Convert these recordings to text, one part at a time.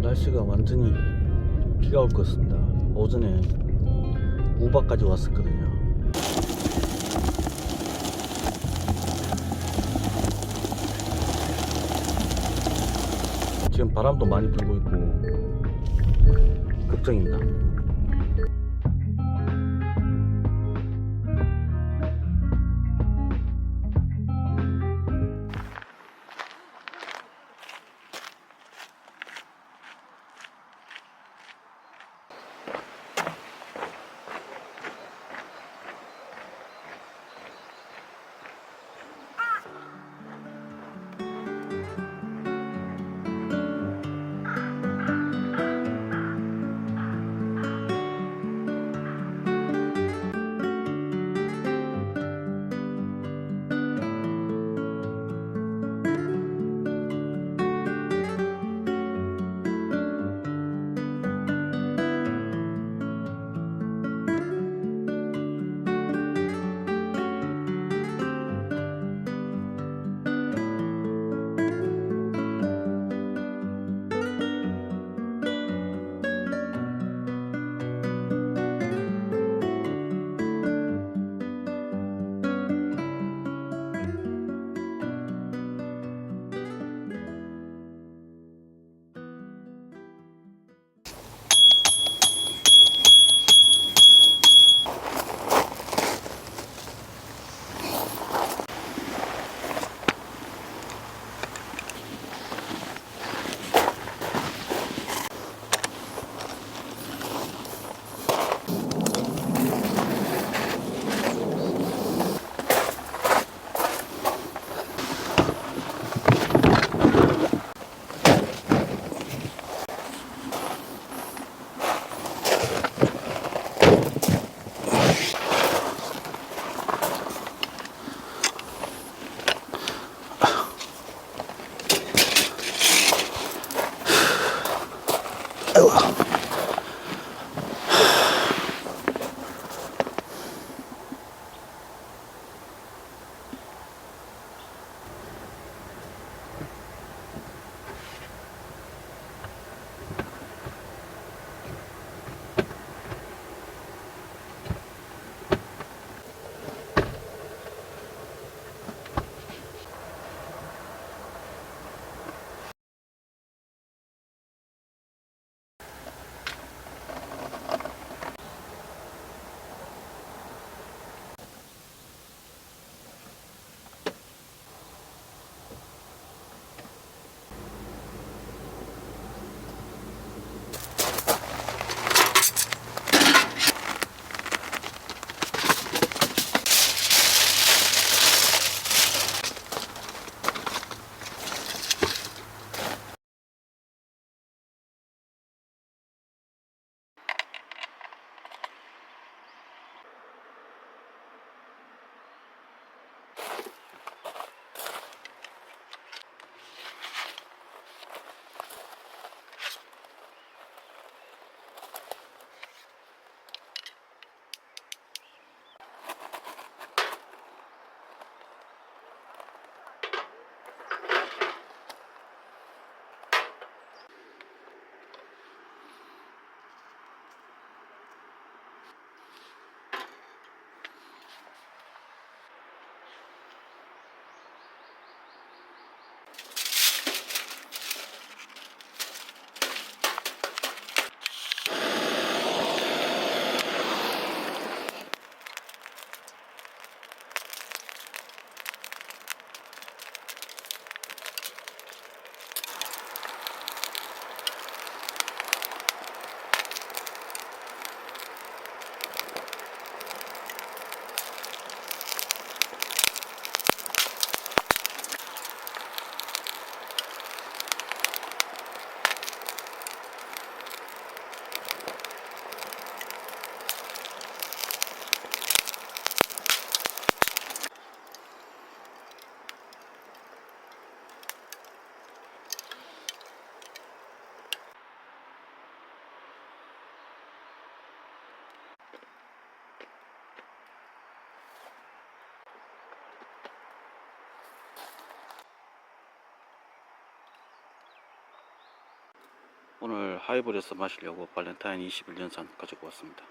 날씨가 완전히 비가 올 것 같습니다. 오전에 우박까지 왔었거든요. 지금 바람도 많이 불고 있고 걱정입니다. 오늘 하이볼에서 마시려고 발렌타인 21년산 가지고 왔습니다.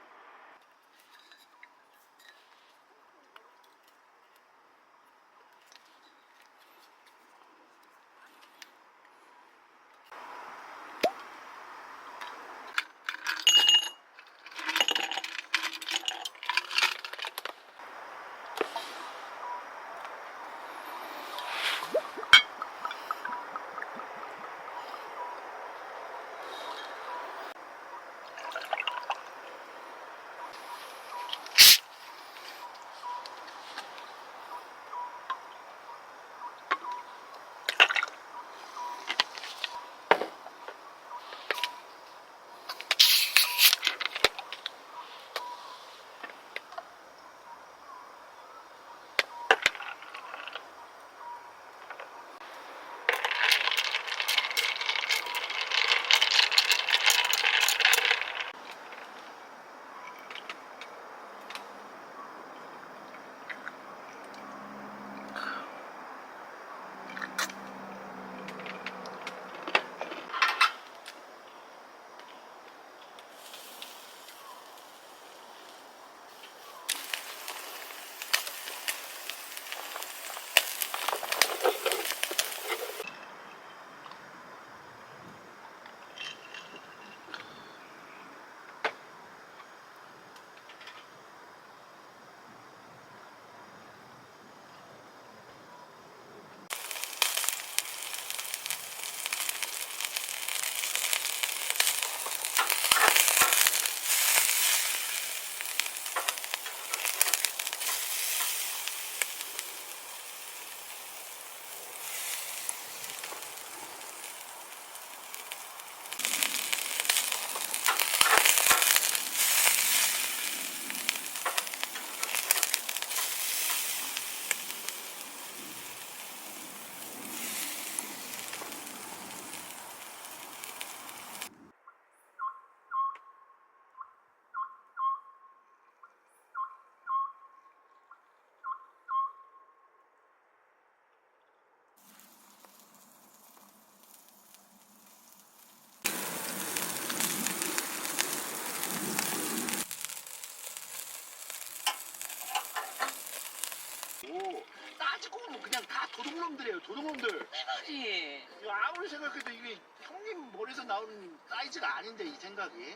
오, 따지고 보면 그냥 다 도둑놈들이에요, 도둑놈들. 말이 이거 아무리 생각해도 이게 형님 머리에서 나오는 사이즈가 아닌데, 이 생각이.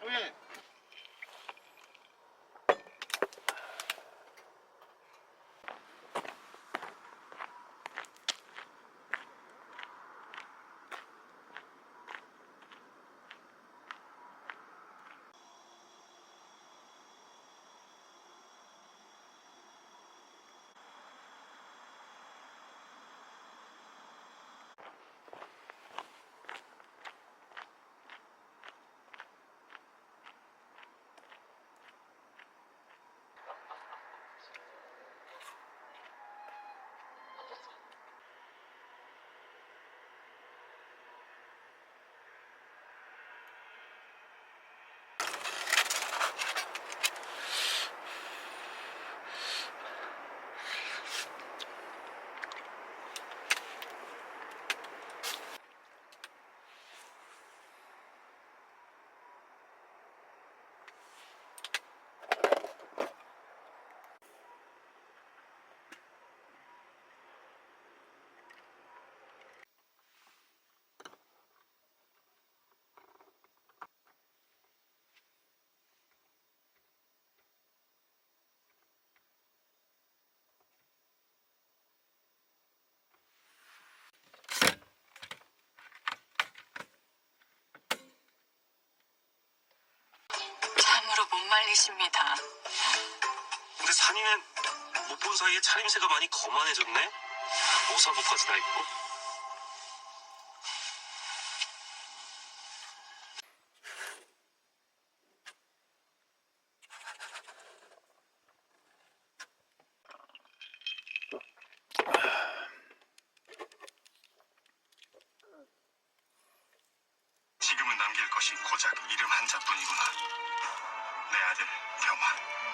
형님. 못 말리십니다. 근데 산이는 못 본 사이에 차림새가 많이 거만해졌네? 오사부까지 다 있고. 지금은 남길 것이 고작 이름 한자뿐이구나. 내 아들 병환.